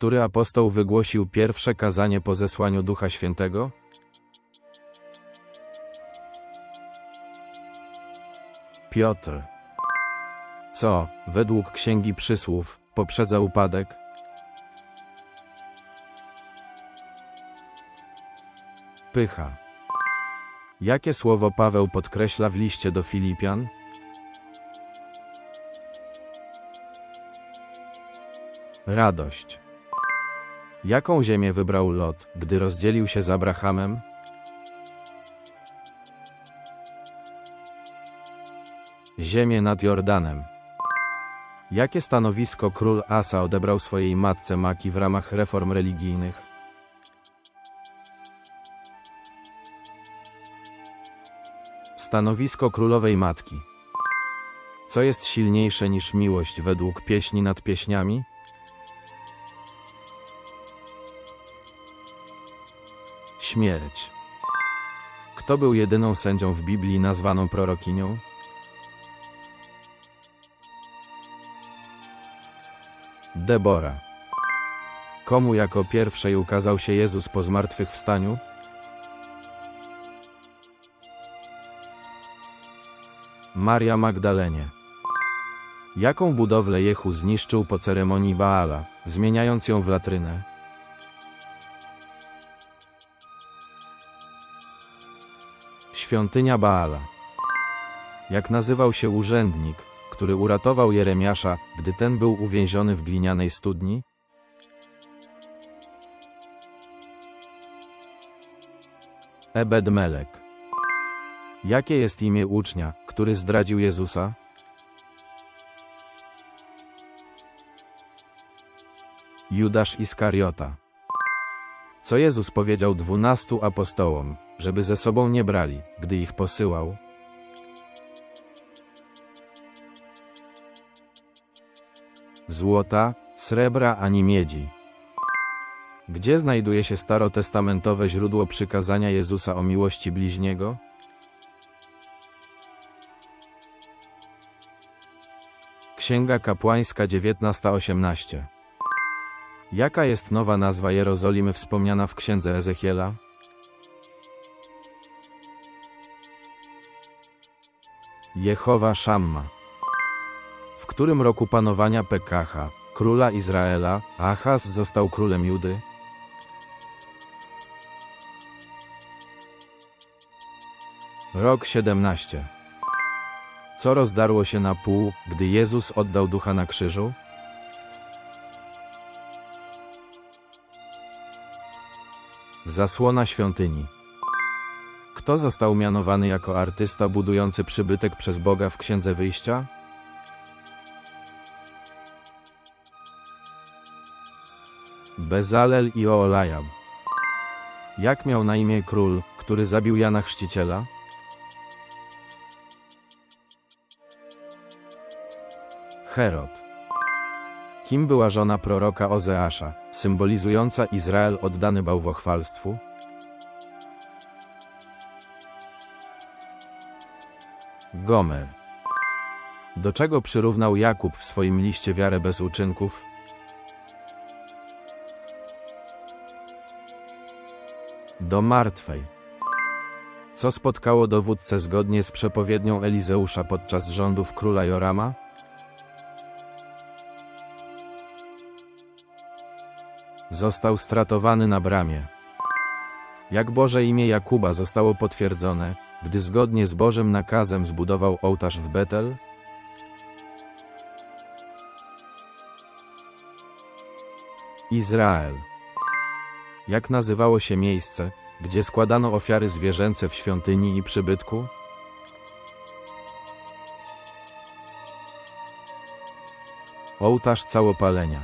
Który apostoł wygłosił pierwsze kazanie po zesłaniu Ducha Świętego? Piotr. Co, według Księgi Przysłów, poprzedza upadek? Pycha. Jakie słowo Paweł podkreśla w liście do Filipian? Radość. Jaką ziemię wybrał Lot, gdy rozdzielił się z Abrahamem? Ziemię nad Jordanem. Jakie stanowisko król Asa odebrał swojej matce Maki w ramach reform religijnych? Stanowisko królowej matki. Co jest silniejsze niż miłość według pieśni nad pieśniami? Śmierć. Kto był jedyną sędzią w Biblii nazwaną prorokinią? Debora. Komu jako pierwszej ukazał się Jezus po zmartwychwstaniu? Maria Magdalenie. Jaką budowlę Jehu zniszczył po ceremonii Baala, zmieniając ją w latrynę? Świątynia Baala. Jak nazywał się urzędnik, który uratował Jeremiasza, gdy ten był uwięziony w glinianej studni? Ebed Melek. Jakie jest imię ucznia, który zdradził Jezusa? Judasz Iskariota. Co Jezus powiedział dwunastu apostołom, żeby ze sobą nie brali, gdy ich posyłał? Złota, srebra ani miedzi. Gdzie znajduje się starotestamentowe źródło przykazania Jezusa o miłości bliźniego? Księga Kapłańska 19:18. Jaka jest nowa nazwa Jerozolimy wspomniana w księdze Ezechiela? Jehowa Szamma. W którym roku panowania Pekacha, króla Izraela, Achaz został królem Judy? Rok 17. Co rozdarło się na pół, gdy Jezus oddał ducha na krzyżu? Zasłona świątyni. Kto został mianowany jako artysta budujący przybytek przez Boga w Księdze Wyjścia? Bezalel i Oolajab. Jak miał na imię król, który zabił Jana Chrzciciela? Herod. Kim była żona proroka Ozeasza, symbolizująca Izrael oddany bałwochwalstwu? Gomer. Do czego przyrównał Jakub w swoim liście wiarę bez uczynków? Do martwej. Co spotkało dowódcę zgodnie z przepowiednią Elizeusza podczas rządów króla Jorama? Został stratowany na bramie. Jak Boże imię Jakuba zostało potwierdzone, gdy zgodnie z Bożym nakazem zbudował ołtarz w Betel? Izrael. Jak nazywało się miejsce, gdzie składano ofiary zwierzęce w świątyni i przybytku? Ołtarz całopalenia.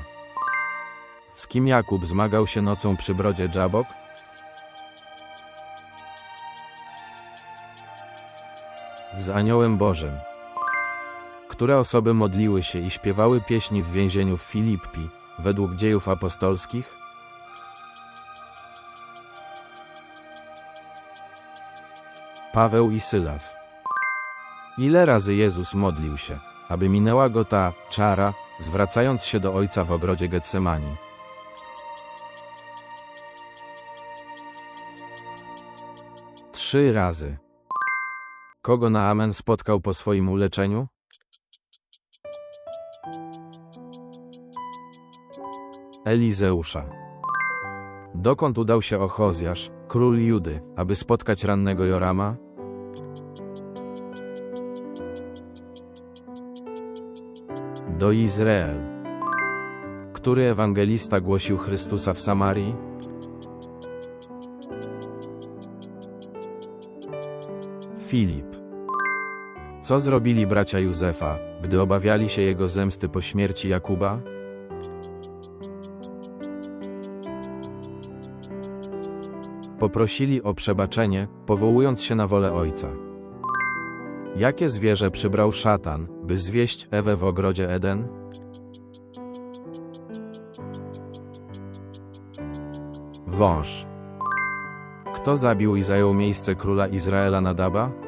Z kim Jakub zmagał się nocą przy brodzie Dżabok? z aniołem Bożym. Które osoby modliły się i śpiewały pieśni w więzieniu w Filippi, według dziejów apostolskich? Paweł i Sylas. Ile razy Jezus modlił się, aby minęła go ta czara, zwracając się do Ojca w ogrodzie Getsemani? Trzy razy. Kogo Naaman spotkał po swoim uleczeniu? Elizeusza. Dokąd udał się Ochozjasz, król Judy, aby spotkać rannego Jorama? Do Izrael. Który ewangelista głosił Chrystusa w Samarii? Filip. Co zrobili bracia Józefa, gdy obawiali się jego zemsty po śmierci Jakuba? Poprosili o przebaczenie, powołując się na wolę ojca. Jakie zwierzę przybrał szatan, by zwieść Ewę w ogrodzie Eden? Wąż. Kto zabił i zajął miejsce króla Izraela Nadaba?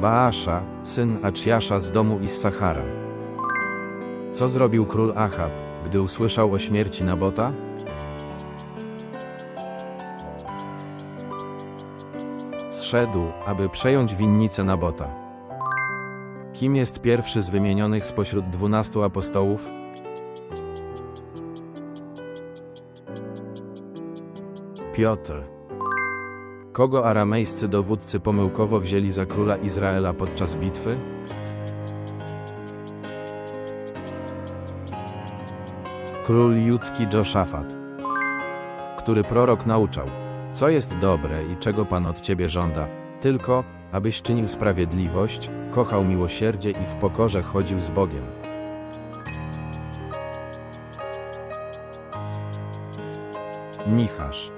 Baasza, syn Aczjasza z domu Issachara. Co zrobił król Achab, gdy usłyszał o śmierci Nabota? Zszedł, aby przejąć winnicę Nabota. Kim jest pierwszy z wymienionych spośród dwunastu apostołów? Piotr. Kogo aramejscy dowódcy pomyłkowo wzięli za króla Izraela podczas bitwy? Król judzki Joszafat. Który prorok nauczał, co jest dobre i czego Pan od Ciebie żąda, tylko, abyś czynił sprawiedliwość, kochał miłosierdzie i w pokorze chodził z Bogiem. Michasz.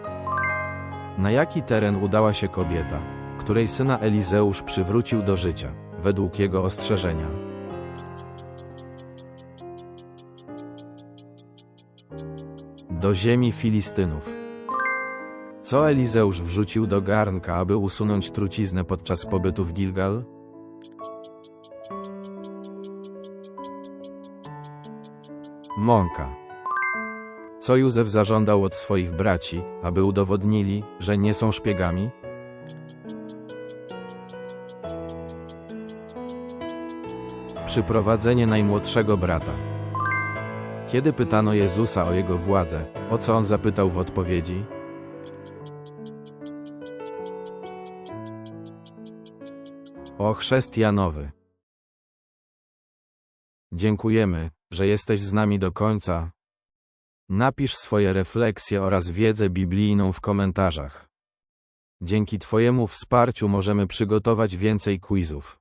Na jaki teren udała się kobieta, której syna Elizeusz przywrócił do życia, według jego ostrzeżenia? Do ziemi Filistynów. Co Elizeusz wrzucił do garnka, aby usunąć truciznę podczas pobytu w Gilgal? Mąka. Co Józef zażądał od swoich braci, aby udowodnili, że nie są szpiegami? Przyprowadzenie najmłodszego brata. Kiedy pytano Jezusa o jego władzę, o co on zapytał w odpowiedzi? O chrzest Janowy. Dziękujemy, że jesteś z nami do końca. Napisz swoje refleksje oraz wiedzę biblijną w komentarzach. Dzięki Twojemu wsparciu możemy przygotować więcej quizów.